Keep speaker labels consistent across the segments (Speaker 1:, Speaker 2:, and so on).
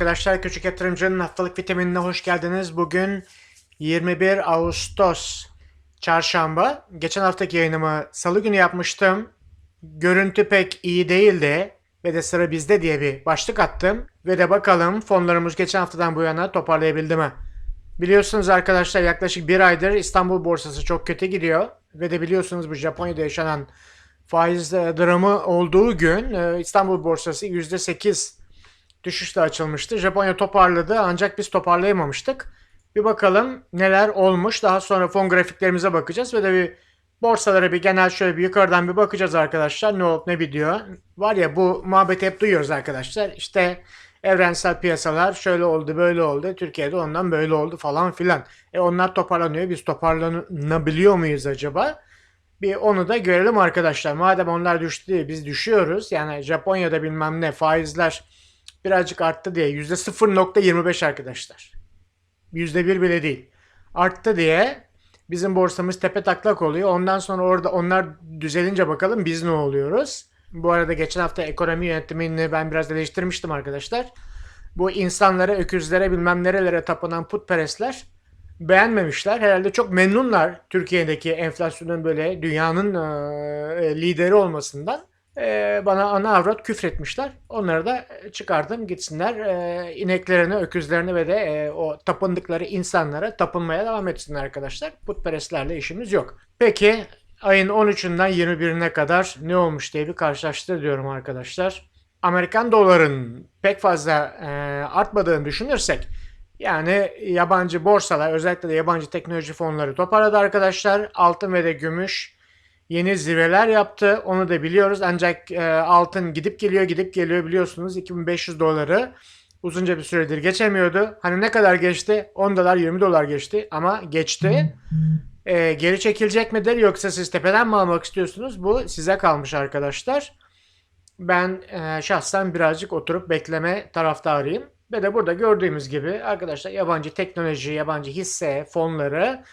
Speaker 1: arkadaşlar. Küçük Yatırımcı'nın haftalık vitaminine hoş geldiniz. Bugün 21 Ağustos Çarşamba. Geçen haftaki yayınımı salı günü yapmıştım. Görüntü pek iyi değildi. Ve de sıra bizde diye bir başlık attım. Ve de bakalım fonlarımız geçen haftadan bu yana toparlayabildi mi? Biliyorsunuz arkadaşlar yaklaşık bir aydır İstanbul borsası çok kötü gidiyor. Ve de biliyorsunuz bu Japonya'da yaşanan faiz e, dramı olduğu gün e, İstanbul borsası %8 düşüşle açılmıştı. Japonya toparladı ancak biz toparlayamamıştık. Bir bakalım neler olmuş. Daha sonra fon grafiklerimize bakacağız ve de bir borsalara bir genel şöyle bir yukarıdan bir bakacağız arkadaşlar. Ne olup ne bitiyor. Var ya bu muhabbeti hep duyuyoruz arkadaşlar. İşte evrensel piyasalar şöyle oldu böyle oldu. Türkiye'de ondan böyle oldu falan filan. E onlar toparlanıyor. Biz toparlanabiliyor muyuz acaba? Bir onu da görelim arkadaşlar. Madem onlar düştü biz düşüyoruz. Yani Japonya'da bilmem ne faizler birazcık arttı diye %0.25 arkadaşlar. %1 bile değil. Arttı diye bizim borsamız tepe taklak oluyor. Ondan sonra orada onlar düzelince bakalım biz ne oluyoruz. Bu arada geçen hafta ekonomi yönetimini ben biraz eleştirmiştim arkadaşlar. Bu insanlara, öküzlere bilmem nerelere tapınan putperestler beğenmemişler. Herhalde çok memnunlar Türkiye'deki enflasyonun böyle dünyanın e, lideri olmasından. E, bana ana avrat küfretmişler. Onları da çıkardım gitsinler e, ineklerine, öküzlerine ve de e, o tapındıkları insanlara tapınmaya devam etsinler arkadaşlar. Putperestlerle işimiz yok. Peki ayın 13'ünden 21'ine kadar ne olmuş diye bir karşılaştır diyorum arkadaşlar. Amerikan doların pek fazla e, artmadığını düşünürsek yani yabancı borsalar özellikle de yabancı teknoloji fonları toparladı arkadaşlar. Altın ve de gümüş yeni zirveler yaptı. Onu da biliyoruz. Ancak e, altın gidip geliyor gidip geliyor biliyorsunuz 2500 doları uzunca bir süredir geçemiyordu. Hani ne kadar geçti? 10 dolar 20 dolar geçti ama geçti. E, geri çekilecek midir yoksa siz tepeden mi almak istiyorsunuz? Bu size kalmış arkadaşlar. Ben e, şahsen birazcık oturup bekleme taraftarıyım. Ve de burada gördüğümüz gibi arkadaşlar yabancı teknoloji, yabancı hisse fonları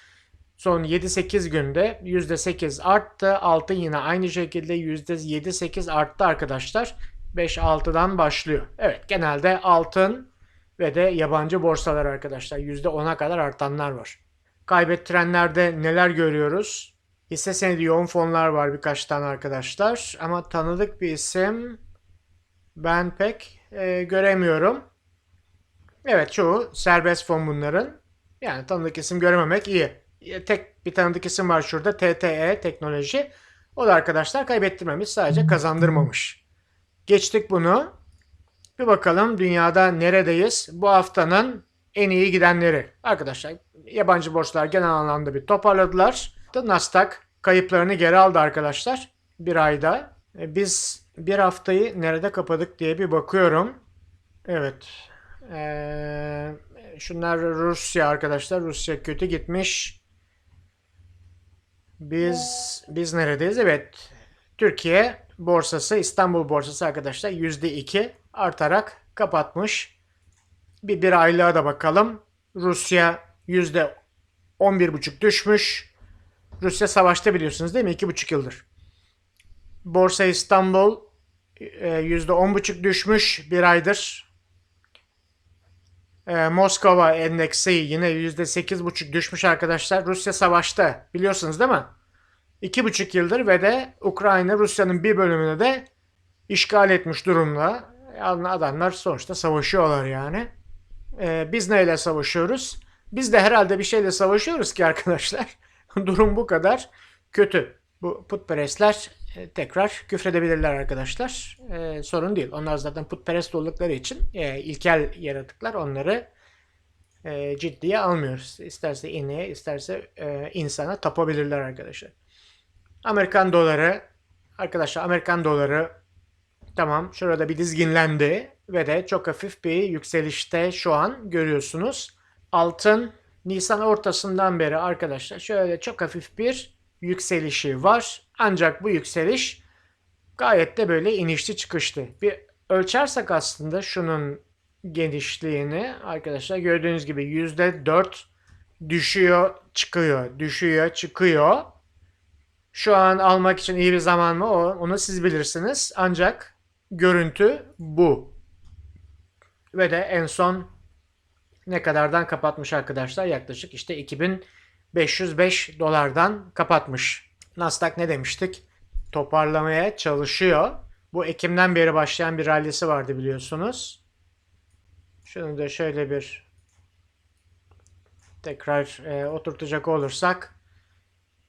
Speaker 1: son 7-8 günde %8 arttı. Altın yine aynı şekilde %7-8 arttı arkadaşlar. 5-6'dan başlıyor. Evet genelde altın ve de yabancı borsalar arkadaşlar. %10'a kadar artanlar var. Kaybettirenlerde neler görüyoruz? Hisse senedi yoğun fonlar var birkaç tane arkadaşlar. Ama tanıdık bir isim ben pek e, göremiyorum. Evet çoğu serbest fon bunların. Yani tanıdık isim görememek iyi. Tek bir tanıdık isim var şurada. TTE Teknoloji. O da arkadaşlar kaybettirmemiş sadece kazandırmamış. Geçtik bunu. Bir bakalım dünyada neredeyiz? Bu haftanın en iyi gidenleri. Arkadaşlar yabancı borçlar genel anlamda bir toparladılar. Nasdaq kayıplarını geri aldı arkadaşlar. Bir ayda. E, Biz bir haftayı nerede kapadık diye bir bakıyorum. Evet. Ee, şunlar Rusya arkadaşlar. Rusya kötü gitmiş. Biz biz neredeyiz? Evet. Türkiye borsası İstanbul borsası arkadaşlar %2 artarak kapatmış. Bir bir aylığa da bakalım. Rusya %11,5 düşmüş. Rusya savaşta biliyorsunuz değil mi? 2,5 yıldır. Borsa İstanbul %10,5 düşmüş bir aydır. Ee, Moskova endeksi yine %8,5 düşmüş arkadaşlar. Rusya savaşta biliyorsunuz değil mi? 2,5 yıldır ve de Ukrayna Rusya'nın bir bölümünü de işgal etmiş durumda. Yani adamlar sonuçta savaşıyorlar yani. Ee, biz neyle savaşıyoruz? Biz de herhalde bir şeyle savaşıyoruz ki arkadaşlar. Durum bu kadar kötü. Bu putperestler e, tekrar küfredebilirler arkadaşlar. E, sorun değil. Onlar zaten putperest oldukları için e, ilkel yaratıklar onları e, ciddiye almıyoruz. İsterse ineğe isterse e, insana tapabilirler arkadaşlar. Amerikan doları arkadaşlar Amerikan doları tamam şurada bir dizginlendi ve de çok hafif bir yükselişte şu an görüyorsunuz. Altın Nisan ortasından beri arkadaşlar şöyle çok hafif bir yükselişi var. Ancak bu yükseliş gayet de böyle inişli çıkışlı. Bir ölçersek aslında şunun genişliğini arkadaşlar gördüğünüz gibi %4 düşüyor çıkıyor düşüyor çıkıyor. Şu an almak için iyi bir zaman mı o onu siz bilirsiniz. Ancak görüntü bu. Ve de en son ne kadardan kapatmış arkadaşlar? Yaklaşık işte 2505 dolardan kapatmış. Nasdaq ne demiştik? Toparlamaya çalışıyor. Bu Ekim'den beri başlayan bir rallisi vardı biliyorsunuz. Şunu da şöyle bir tekrar e, oturtacak olursak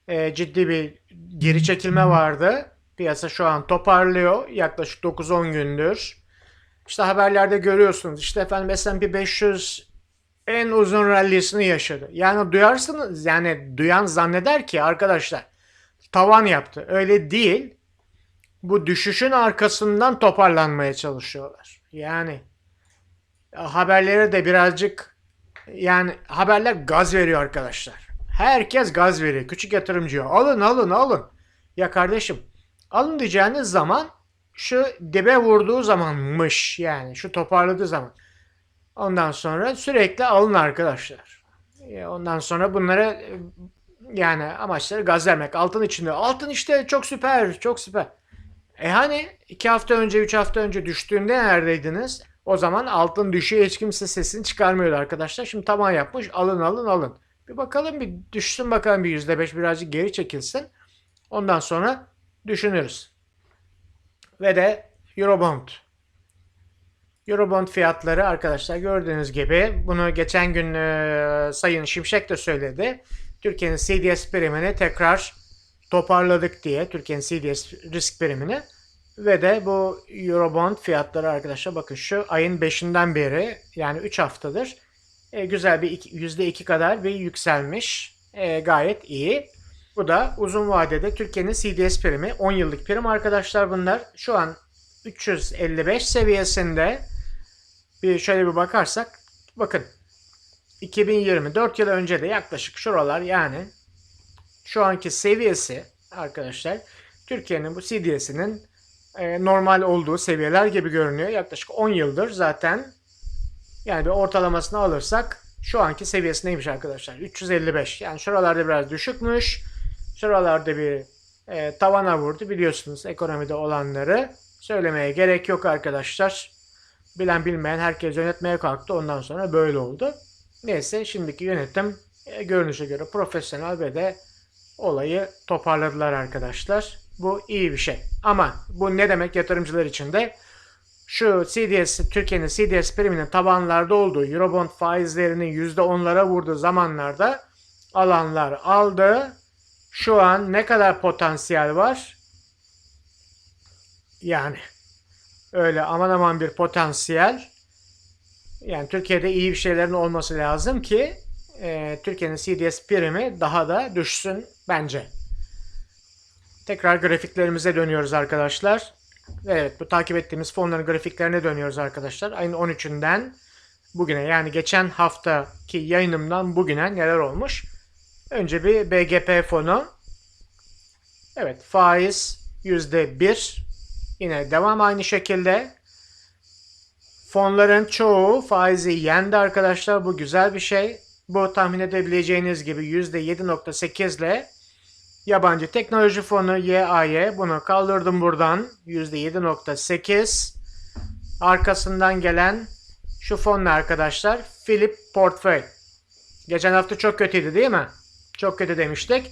Speaker 1: e, ciddi bir geri çekilme vardı. Piyasa şu an toparlıyor. Yaklaşık 9-10 gündür. İşte haberlerde görüyorsunuz. İşte efendim S&P 500 en uzun rallisini yaşadı. Yani duyarsınız yani duyan zanneder ki arkadaşlar tavan yaptı. Öyle değil. Bu düşüşün arkasından toparlanmaya çalışıyorlar. Yani haberlere de birazcık yani haberler gaz veriyor arkadaşlar. Herkes gaz veriyor. Küçük yatırımcıya alın alın alın. Ya kardeşim alın diyeceğiniz zaman şu dibe vurduğu zamanmış yani şu toparladığı zaman. Ondan sonra sürekli alın arkadaşlar. Ondan sonra bunlara yani amaçları gaz vermek. Altın içinde. Altın işte çok süper, çok süper. E hani iki hafta önce, üç hafta önce düştüğünde neredeydiniz? O zaman altın düşüyor hiç kimse sesini çıkarmıyordu arkadaşlar. Şimdi taban yapmış. Alın alın alın. Bir bakalım bir düşsün bakalım bir yüzde beş birazcık geri çekilsin. Ondan sonra düşünürüz. Ve de Eurobond. Eurobond fiyatları arkadaşlar gördüğünüz gibi bunu geçen gün e, Sayın Şimşek de söyledi. Türkiye'nin CDS primini tekrar toparladık diye Türkiye'nin CDS risk primini ve de bu Eurobond fiyatları arkadaşlar bakın şu ayın 5'inden beri yani 3 haftadır e, güzel bir %2 kadar bir yükselmiş. E, gayet iyi. Bu da uzun vadede Türkiye'nin CDS primi 10 yıllık prim arkadaşlar bunlar. Şu an 355 seviyesinde bir şöyle bir bakarsak bakın 2024 yıl önce de yaklaşık şuralar yani şu anki seviyesi arkadaşlar Türkiye'nin bu CDS'inin e, normal olduğu seviyeler gibi görünüyor. Yaklaşık 10 yıldır zaten yani bir ortalamasını alırsak şu anki seviyesi neymiş arkadaşlar? 355. Yani şuralarda biraz düşükmüş. Şuralarda bir e, tavana vurdu. Biliyorsunuz ekonomide olanları. Söylemeye gerek yok arkadaşlar. Bilen bilmeyen herkes yönetmeye kalktı. Ondan sonra böyle oldu. Neyse şimdiki yönetim e, görünüşe göre profesyonel ve de olayı toparladılar arkadaşlar. Bu iyi bir şey. Ama bu ne demek yatırımcılar için de? Şu CDS, Türkiye'nin CDS priminin tabanlarda olduğu Eurobond faizlerinin %10'lara vurduğu zamanlarda alanlar aldı. Şu an ne kadar potansiyel var? Yani öyle aman aman bir potansiyel. Yani Türkiye'de iyi bir şeylerin olması lazım ki e, Türkiye'nin CDS primi daha da düşsün bence. Tekrar grafiklerimize dönüyoruz arkadaşlar. Evet bu takip ettiğimiz fonların grafiklerine dönüyoruz arkadaşlar. Ayın 13'ünden bugüne yani geçen haftaki yayınımdan bugüne neler olmuş? Önce bir BGP fonu. Evet faiz %1. Yine devam aynı şekilde. Fonların çoğu faizi yendi arkadaşlar. Bu güzel bir şey. Bu tahmin edebileceğiniz gibi %7.8 ile Yabancı teknoloji fonu YAY bunu kaldırdım buradan. %7.8. Arkasından gelen şu fon arkadaşlar? Philip Portföy. Geçen hafta çok kötüydü değil mi? Çok kötü demiştik.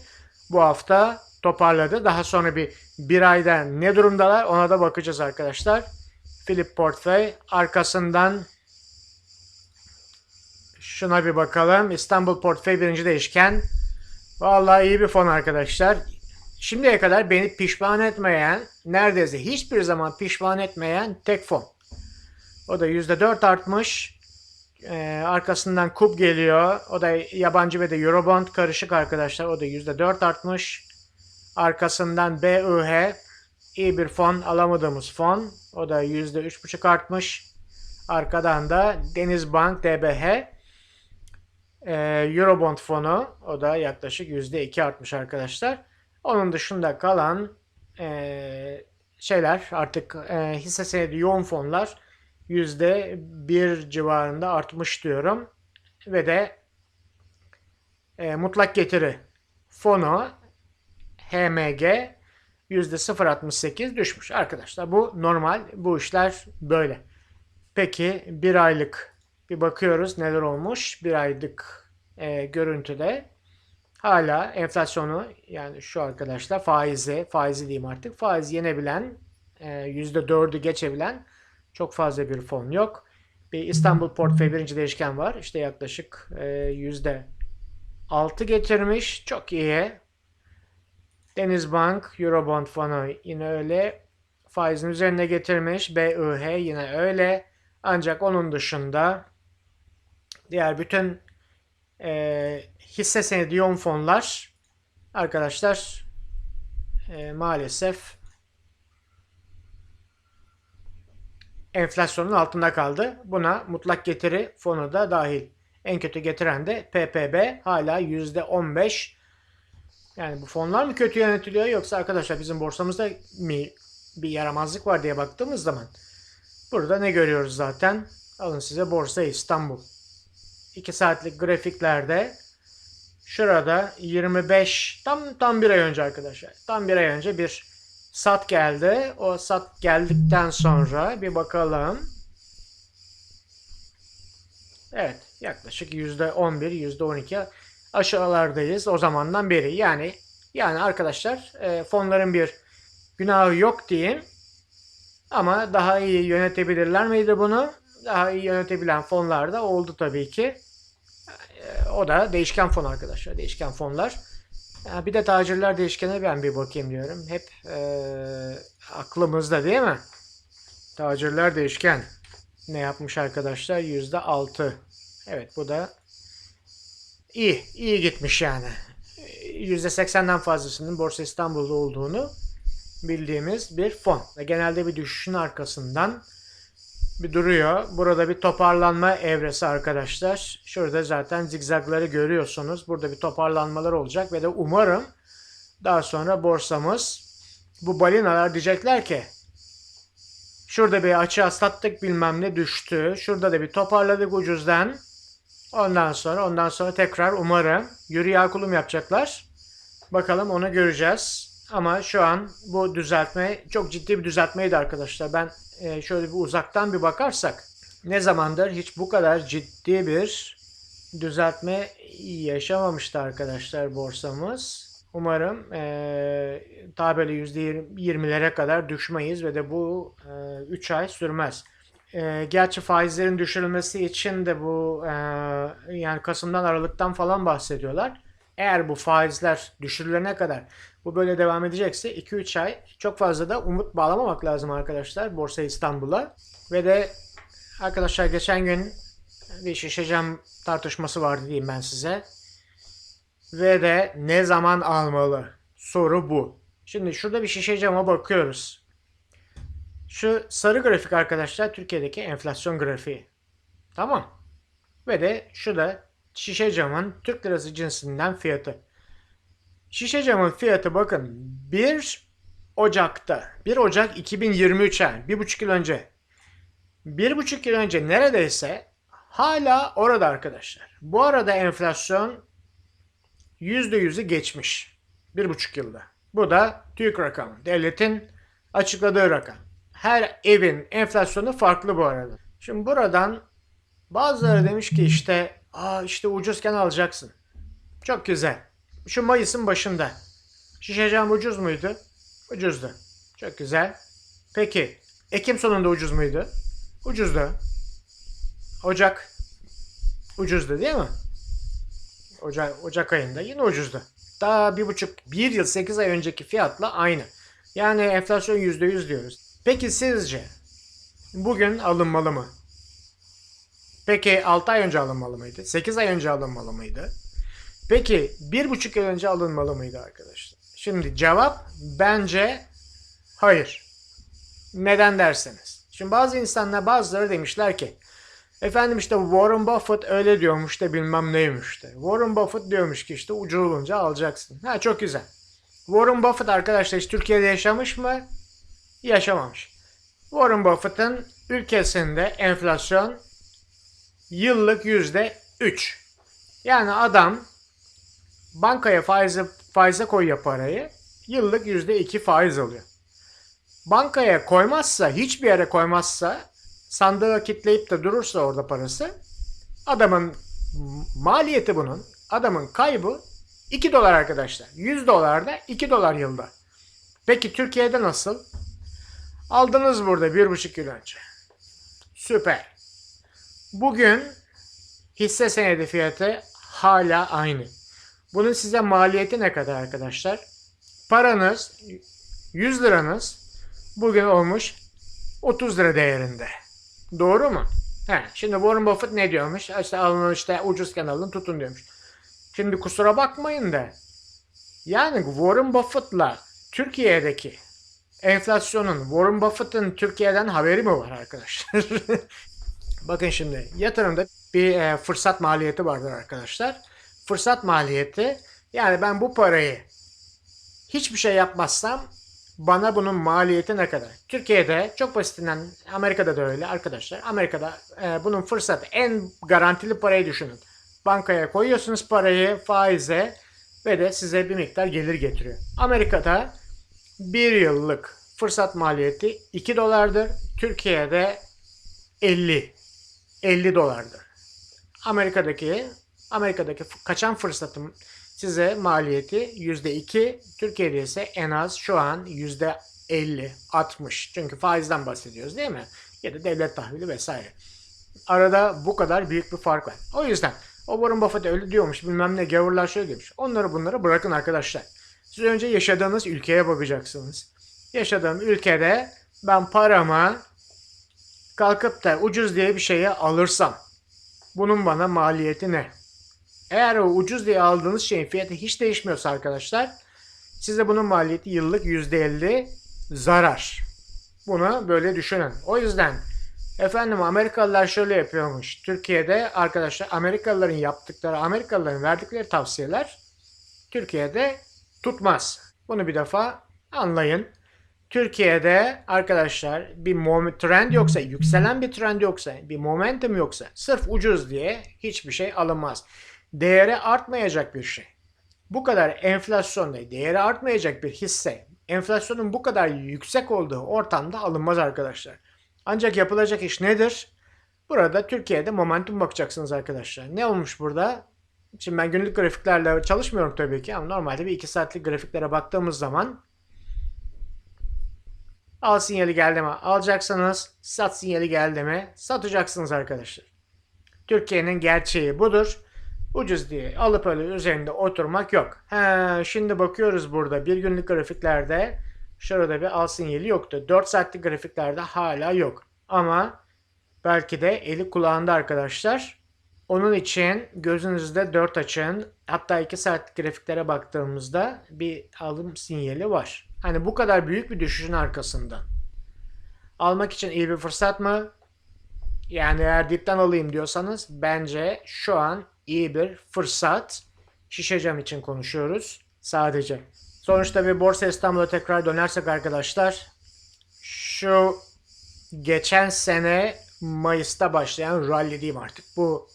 Speaker 1: Bu hafta toparladı. Daha sonra bir bir ayda ne durumdalar ona da bakacağız arkadaşlar. Philip Portföy arkasından şuna bir bakalım. İstanbul Portföy birinci değişken Vallahi iyi bir fon arkadaşlar. Şimdiye kadar beni pişman etmeyen, neredeyse hiçbir zaman pişman etmeyen tek fon. O da %4 artmış. Ee, arkasından KUB geliyor. O da yabancı ve de Eurobond karışık arkadaşlar. O da %4 artmış. Arkasından BUH iyi bir fon alamadığımız fon. O da %3,5 artmış. Arkadan da Denizbank DBH e, Eurobond fonu o da yaklaşık %2 artmış arkadaşlar. Onun dışında kalan e, şeyler artık e, hisse senedi yoğun fonlar %1 civarında artmış diyorum. Ve de e, mutlak getiri fonu HMG %0.68 düşmüş arkadaşlar. Bu normal. Bu işler böyle. Peki bir aylık bir bakıyoruz neler olmuş. Bir aylık e, görüntüde hala enflasyonu yani şu arkadaşlar faizi, faizi diyeyim artık. Faiz yenebilen, e, %4'ü geçebilen çok fazla bir fon yok. Bir İstanbul portföy birinci değişken var. İşte yaklaşık e, yüzde 6 getirmiş. Çok iyi. Denizbank, Eurobond fonu yine öyle. Faizin üzerine getirmiş. BIH yine öyle. Ancak onun dışında diğer bütün e, hisse senedi yoğun fonlar arkadaşlar e, maalesef enflasyonun altında kaldı. Buna mutlak getiri fonu da dahil. En kötü getiren de PPB hala %15. Yani bu fonlar mı kötü yönetiliyor yoksa arkadaşlar bizim borsamızda mi bir yaramazlık var diye baktığımız zaman burada ne görüyoruz zaten? Alın size Borsa İstanbul. 2 saatlik grafiklerde şurada 25 tam tam bir ay önce arkadaşlar. Tam bir ay önce bir sat geldi. O sat geldikten sonra bir bakalım. Evet yaklaşık %11 %12 aşağılardayız o zamandan beri. Yani yani arkadaşlar e, fonların bir günahı yok diyeyim. Ama daha iyi yönetebilirler miydi bunu? Daha iyi yönetebilen fonlar da oldu tabii ki. E, o da değişken fon arkadaşlar. Değişken fonlar. Yani bir de tacirler değişkene ben bir bakayım diyorum. Hep e, aklımızda değil mi? Tacirler değişken. Ne yapmış arkadaşlar? Yüzde altı. Evet bu da iyi. iyi gitmiş yani. Yüzde seksenden fazlasının Borsa İstanbul'da olduğunu bildiğimiz bir fon. Genelde bir düşüşün arkasından bir duruyor. Burada bir toparlanma evresi arkadaşlar. Şurada zaten zigzagları görüyorsunuz. Burada bir toparlanmalar olacak ve de umarım daha sonra borsamız bu balinalar diyecekler ki şurada bir açığa sattık bilmem ne düştü. Şurada da bir toparladık ucuzdan. Ondan sonra ondan sonra tekrar umarım yürü ya kulum yapacaklar. Bakalım onu göreceğiz. Ama şu an bu düzeltme çok ciddi bir düzeltmeydi arkadaşlar. Ben e, şöyle bir uzaktan bir bakarsak ne zamandır hiç bu kadar ciddi bir düzeltme yaşamamıştı arkadaşlar borsamız. Umarım e, ta böyle %20'lere kadar düşmeyiz ve de bu 3 e, ay sürmez. E, gerçi faizlerin düşürülmesi için de bu e, yani Kasım'dan Aralık'tan falan bahsediyorlar. Eğer bu faizler düşürülene kadar bu böyle devam edecekse 2-3 ay çok fazla da umut bağlamamak lazım arkadaşlar Borsa İstanbul'a. Ve de arkadaşlar geçen gün bir şişe cam tartışması vardı diyeyim ben size. Ve de ne zaman almalı? Soru bu. Şimdi şurada bir şişe cama bakıyoruz. Şu sarı grafik arkadaşlar Türkiye'deki enflasyon grafiği. Tamam. Ve de şu da şişe camın Türk lirası cinsinden fiyatı. Şişe camın fiyatı bakın 1 Ocak'ta 1 Ocak 2023 yani bir buçuk yıl önce bir buçuk yıl önce neredeyse hala orada arkadaşlar. Bu arada enflasyon yüzde yüzü geçmiş. Bir buçuk yılda. Bu da TÜİK rakamı. Devletin açıkladığı rakam. Her evin enflasyonu farklı bu arada. Şimdi buradan bazıları demiş ki işte aa işte ucuzken alacaksın. Çok güzel. Şu Mayıs'ın başında. Şişe cam ucuz muydu? Ucuzdu. Çok güzel. Peki Ekim sonunda ucuz muydu? Ucuzdu. Ocak ucuzdu değil mi? Ocak, Ocak ayında yine ucuzdu. Daha bir buçuk, bir yıl sekiz ay önceki fiyatla aynı. Yani enflasyon yüzde yüz diyoruz. Peki sizce bugün alınmalı mı? Peki 6 ay önce alınmalı mıydı? 8 ay önce alınmalı mıydı? Peki bir buçuk yıl önce alınmalı mıydı arkadaşlar? Şimdi cevap bence hayır. Neden derseniz. Şimdi bazı insanlar bazıları demişler ki efendim işte Warren Buffett öyle diyormuş da bilmem neymiş de. Warren Buffett diyormuş ki işte ucuz olunca alacaksın. Ha çok güzel. Warren Buffett arkadaşlar hiç Türkiye'de yaşamış mı? Yaşamamış. Warren Buffett'ın ülkesinde enflasyon yıllık yüzde 3. Yani adam bankaya faize, faize koyuyor parayı. Yıllık yüzde iki faiz alıyor. Bankaya koymazsa, hiçbir yere koymazsa sandığa kitleyip de durursa orada parası adamın maliyeti bunun adamın kaybı 2 dolar arkadaşlar. 100 dolar da 2 dolar yılda. Peki Türkiye'de nasıl? Aldınız burada 1,5 yıl önce. Süper. Bugün hisse senedi fiyatı hala aynı. Bunun size maliyeti ne kadar arkadaşlar? Paranız 100 liranız bugün olmuş 30 lira değerinde. Doğru mu? He, şimdi Warren Buffett ne diyormuş? İşte alın işte ucuzken alın tutun diyormuş. Şimdi kusura bakmayın da yani Warren Buffett'la Türkiye'deki enflasyonun Warren Buffett'ın Türkiye'den haberi mi var arkadaşlar? Bakın şimdi yatırımda bir e, fırsat maliyeti vardır arkadaşlar. Fırsat maliyeti yani ben bu parayı hiçbir şey yapmazsam bana bunun maliyeti ne kadar? Türkiye'de çok basitinden Amerika'da da öyle arkadaşlar. Amerika'da e, bunun fırsatı en garantili parayı düşünün. Bankaya koyuyorsunuz parayı faize ve de size bir miktar gelir getiriyor. Amerika'da bir yıllık fırsat maliyeti 2 dolardır. Türkiye'de 50 50 dolardır. Amerika'daki Amerika'daki kaçan fırsatın size maliyeti %2, Türkiye'de ise en az şu an %50, 60. Çünkü faizden bahsediyoruz değil mi? Ya da devlet tahvili vesaire. Arada bu kadar büyük bir fark var. O yüzden o Warren Buffett öyle diyormuş bilmem ne gavurlar şöyle diyormuş. Onları bunları bırakın arkadaşlar. Siz önce yaşadığınız ülkeye bakacaksınız. Yaşadığım ülkede ben paramı kalkıp da ucuz diye bir şeyi alırsam bunun bana maliyeti ne? Eğer o ucuz diye aldığınız şeyin fiyatı hiç değişmiyorsa arkadaşlar size bunun maliyeti yıllık %50 zarar. Bunu böyle düşünün. O yüzden efendim Amerikalılar şöyle yapıyormuş. Türkiye'de arkadaşlar Amerikalıların yaptıkları, Amerikalıların verdikleri tavsiyeler Türkiye'de tutmaz. Bunu bir defa anlayın. Türkiye'de arkadaşlar bir trend yoksa, yükselen bir trend yoksa, bir momentum yoksa sırf ucuz diye hiçbir şey alınmaz. Değeri artmayacak bir şey. Bu kadar enflasyonda değeri artmayacak bir hisse, enflasyonun bu kadar yüksek olduğu ortamda alınmaz arkadaşlar. Ancak yapılacak iş nedir? Burada Türkiye'de momentum bakacaksınız arkadaşlar. Ne olmuş burada? Şimdi ben günlük grafiklerle çalışmıyorum tabii ki ama normalde bir 2 saatlik grafiklere baktığımız zaman Al sinyali geldi mi alacaksınız. Sat sinyali geldi mi satacaksınız arkadaşlar. Türkiye'nin gerçeği budur. Ucuz diye alıp öyle üzerinde oturmak yok. He, şimdi bakıyoruz burada bir günlük grafiklerde şurada bir al sinyali yoktu. 4 saatlik grafiklerde hala yok. Ama belki de eli kulağında arkadaşlar. Onun için gözünüzde 4 açın. Hatta 2 saatlik grafiklere baktığımızda bir alım sinyali var. Hani bu kadar büyük bir düşüşün arkasında. Almak için iyi bir fırsat mı? Yani eğer dipten alayım diyorsanız bence şu an iyi bir fırsat. Şişe cam için konuşuyoruz sadece. Sonuçta bir Borsa İstanbul'a tekrar dönersek arkadaşlar şu geçen sene Mayıs'ta başlayan rally diyeyim artık. Bu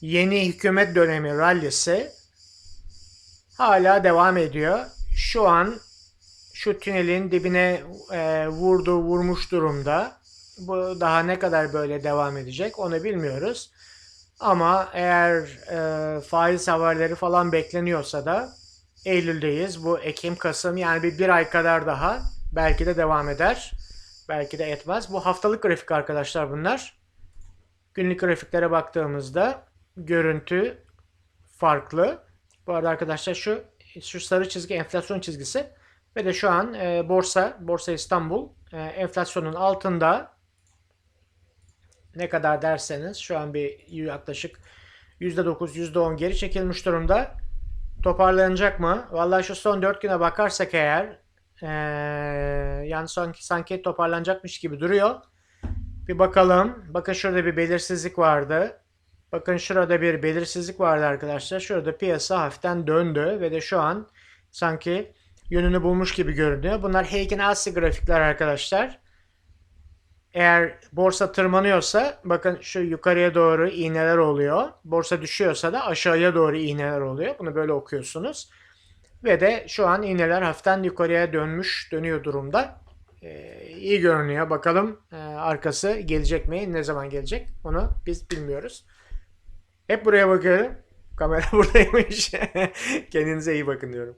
Speaker 1: yeni hükümet dönemi rallisi hala devam ediyor. Şu an şu tünelin dibine e, vurdu, vurmuş durumda. Bu daha ne kadar böyle devam edecek onu bilmiyoruz. Ama eğer e, faiz haberleri falan bekleniyorsa da Eylül'deyiz. Bu Ekim, Kasım yani bir, bir ay kadar daha belki de devam eder. Belki de etmez. Bu haftalık grafik arkadaşlar bunlar. Günlük grafiklere baktığımızda görüntü farklı. Bu arada arkadaşlar şu şu sarı çizgi enflasyon çizgisi. Ve de şu an e, borsa, Borsa İstanbul e, enflasyonun altında ne kadar derseniz şu an bir yaklaşık %9, %10 geri çekilmiş durumda. Toparlanacak mı? Vallahi şu son 4 güne bakarsak eğer e, yani sanki, sanki toparlanacakmış gibi duruyor. Bir bakalım. Bakın şurada bir belirsizlik vardı. Bakın şurada bir belirsizlik vardı arkadaşlar. Şurada piyasa hafiften döndü ve de şu an sanki yönünü bulmuş gibi görünüyor. Bunlar Heiken Asse grafikler arkadaşlar. Eğer borsa tırmanıyorsa bakın şu yukarıya doğru iğneler oluyor. Borsa düşüyorsa da aşağıya doğru iğneler oluyor. Bunu böyle okuyorsunuz. Ve de şu an iğneler hafiften yukarıya dönmüş, dönüyor durumda. Ee, iyi görünüyor. Bakalım ee, arkası gelecek mi? Ne zaman gelecek? Onu biz bilmiyoruz. Hep buraya bakıyorum. Kamera buradaymış. Kendinize iyi bakın diyorum.